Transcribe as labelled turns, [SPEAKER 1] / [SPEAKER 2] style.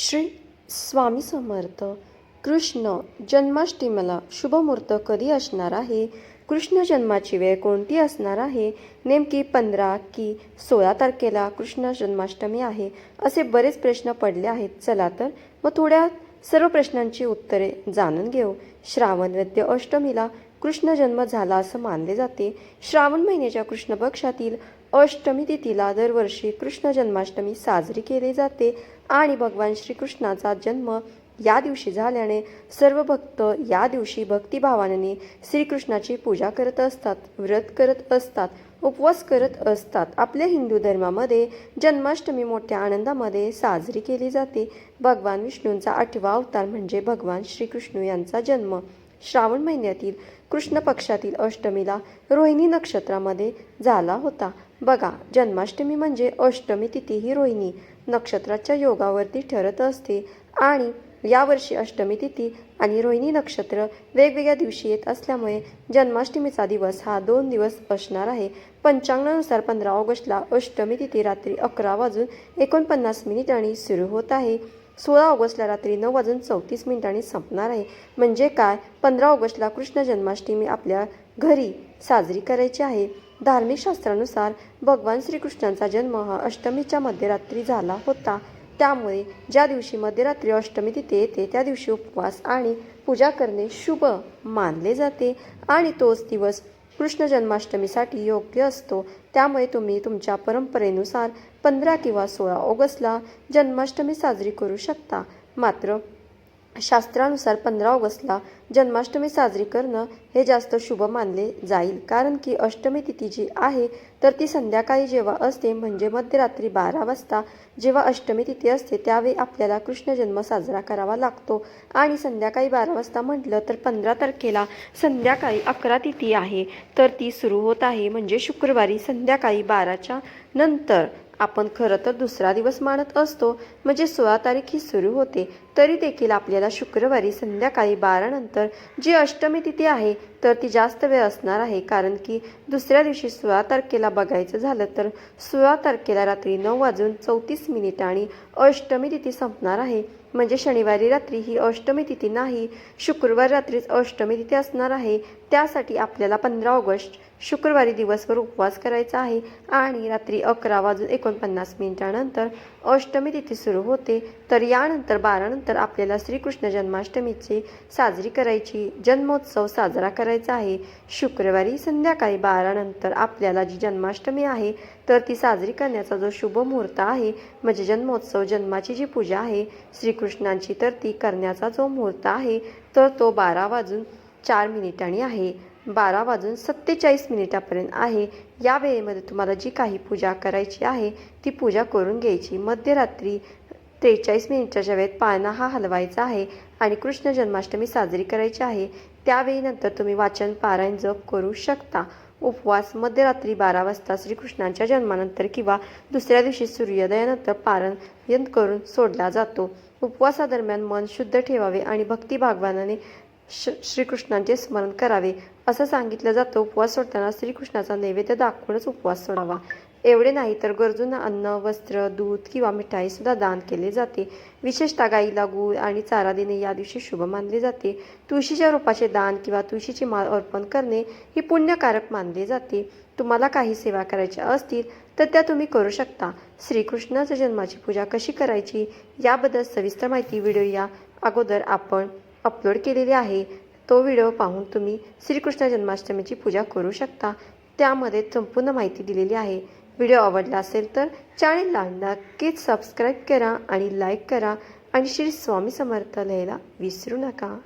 [SPEAKER 1] श्री स्वामी समर्थ. कृष्ण जन्माष्टमीला शुभमुहूर्त कधी असणार आहे? कृष्ण जन्माची वेळ कोणती असणार आहे? नेमकी पंधरा की सोळा तारखेला कृष्ण जन्माष्टमी आहे. असे बरेच प्रश्न पडले आहेत. चला तर मग थोड्या सर्व प्रश्नांची उत्तरे जाणून घेऊ. श्रावण वैद्य अष्टमीला कृष्ण जन्म झाला असं मानले जाते. श्रावण महिन्याच्या कृष्ण पक्षातील अष्टमी तिथीला दरवर्षी कृष्ण जन्माष्टमी साजरी केली जाते आणि भगवान श्रीकृष्णाचा जन्म या दिवशी झाल्याने सर्व भक्त या दिवशी भक्तिभावाने श्रीकृष्णाची पूजा करत असतात व्रत करत असतात उपवास करत असतात. आपल्या हिंदू धर्मामध्ये जन्माष्टमी मोठ्या आनंदामध्ये साजरी केली जाते. भगवान विष्णूंचा आठवा अवतार म्हणजे भगवान श्रीकृष्ण यांचा जन्म. श्रावण महिन्यातील कृष्ण पक्षातील अष्टमीला रोहिणी नक्षत्रामध्ये झाला होता. बघा जन्माष्टमी म्हणजे अष्टमी तिथी ही रोहिणी नक्षत्राच्या योगावरती ठरत असते आणि यावर्षी अष्टमी तिथी आणि रोहिणी नक्षत्र वेगवेगळ्या दिवशी येत असल्यामुळे जन्माष्टमीचा दिवस हा दोन दिवस असणार आहे. पंचांगानुसार पंधरा ऑगस्टला अष्टमी तिथी रात्री अकरा वाजून एकोणपन्नास मिनिटांनी सुरू होत आहे. सोळा ऑगस्टला रात्री नऊ वाजून चौतीस मिनिटांनी संपणार आहे. म्हणजे काय? पंधरा ऑगस्टला कृष्ण जन्माष्टमी आपल्या घरी साजरी करायची आहे. धार्मिक शास्त्रानुसार भगवान श्रीकृष्णांचा जन्म हा अष्टमीच्या मध्यरात्री झाला होता. त्यामुळे ज्या दिवशी मध्यरात्री अष्टमी तिथे येते त्या दिवशी उपवास आणि पूजा करणे शुभ मानले जाते आणि तोच दिवस कृष्ण जन्माष्टमीसाठी योग्य असतो. त्यामुळे तुम्ही तुमच्या परंपरेनुसार पंधरा किंवा सोळा ऑगस्टला जन्माष्टमी साजरी करू शकता. मात्र शास्त्रानुसार पंधरा ऑगस्टला जन्माष्टमी साजरी करणं हे जास्त शुभ मानले जाईल. कारण की अष्टमी तिथी जी आहे तर ती संध्याकाळी जेव्हा असते म्हणजे मध्यरात्री बारा वाजता. जेव्हा अष्टमी तिथी असते त्यावेळी आपल्याला कृष्ण जन्म साजरा करावा लागतो. आणि संध्याकाळी बारा वाजता म्हटलं तर पंधरा तारखेला संध्याकाळी अकरा तिथी आहे. तर ती सुरू होत आहे म्हणजे शुक्रवारी संध्याकाळी बाराच्या नंतर. आपण खरं तर दुसरा दिवस मानत असतो. म्हणजे सोळा तारीख ही सुरू होते. तरी देखील आपल्याला शुक्रवारी संध्याकाळी बारानंतर जी अष्टमी तिथी आहे तर ती जास्त वेळ असणार आहे. कारण की दुसऱ्या दिवशी सोळा तारखेला बघायचं झालं तर सोळा तारखेला रात्री नऊ वाजून चौतीस मिनिट आणि अष्टमी तिथी संपणार आहे. म्हणजे शनिवारी रात्री ही अष्टमी तिथी नाही शुक्रवार रात्रीच अष्टमी तिथी असणार आहे. त्यासाठी आपल्याला पंधरा ऑगस्ट शुक्रवारी दिवसभर उपवास करायचा आहे आणि रात्री अकरा वाजून एकोणपन्नास मिनिटानंतर अष्टमी तिथी सुरू होते. तर यानंतर बारानंतर आपल्याला श्रीकृष्ण जन्माष्टमीची साजरी करायची जन्मोत्सव साजरा करायचा आहे. शुक्रवारी संध्याकाळी बारानंतर आपल्याला जी जन्माष्टमी आहे तर ती साजरी करण्याचा जो शुभ मुहूर्त आहे म्हणजे जन्मोत्सव जन्माची जी पूजा आहे श्रीकृष्णांची तर ती करण्याचा जो मुहूर्त आहे तर तो बारा वाजून चार मिनिटांनी आहे. बारा वाजून सत्तेचाळीस मिनिटापर्यंत आहे. या वेळेमध्ये तुम्हाला जी काही पूजा करायची आहे ती पूजा करून घ्यायची. मध्यरात्री त्रेचाळीस मिनिटच्या वेळेत पाळणा हा हलवायचा आहे आणि कृष्ण जन्माष्टमी साजरी करायची आहे. त्यावेळी नंतर तुम्ही वाचन पारायण जप करू शकता. उपवास मध्यरात्री बारा वाजता श्रीकृष्णांच्या जन्मानंतर किंवा दुसऱ्या दिवशी सूर्योदयानंतर पारायण करून सोडला जातो. उपवासादरम्यान मन शुद्ध ठेवावे आणि भक्ती भागवानाने श श्रीकृष्णांचे स्मरण करावे. असं सांगितलं जातं उपवास सोडताना श्रीकृष्णाचा नैवेद्य दाखवूनच उपवास सोडावा. एवढे नाही तर गरजूंना अन्न वस्त्र दूध किंवा मिठाईसुद्धा दान केले जाते. विशेषतः गाईला गूळ आणि चारा देणे या दिवशी शुभ मानले जाते. तुळशीच्या रोपाचे दान किंवा तुळशीची माळ अर्पण करणे ही पुण्यकारक मानले जाते. तुम्हाला काही सेवा करायच्या असतील तर त्या तुम्ही करू शकता. श्रीकृष्णाच्या जन्माची पूजा कशी करायची? याबद्दल सविस्तर माहिती व्हिडिओ या अगोदर आपण अपलोड केलेली आहे. तो व्हिडिओ पाहून तुम्ही श्रीकृष्ण जन्माष्टमीची पूजा करू शकता. त्यामध्ये संपूर्ण माहिती दिलेली आहे. व्हिडिओ आवडला असेल तर चॅनेलला नक्कीच सबस्क्राईब करा आणि लाईक करा आणि श्री स्वामी समर्थ लिहायला विसरू नका.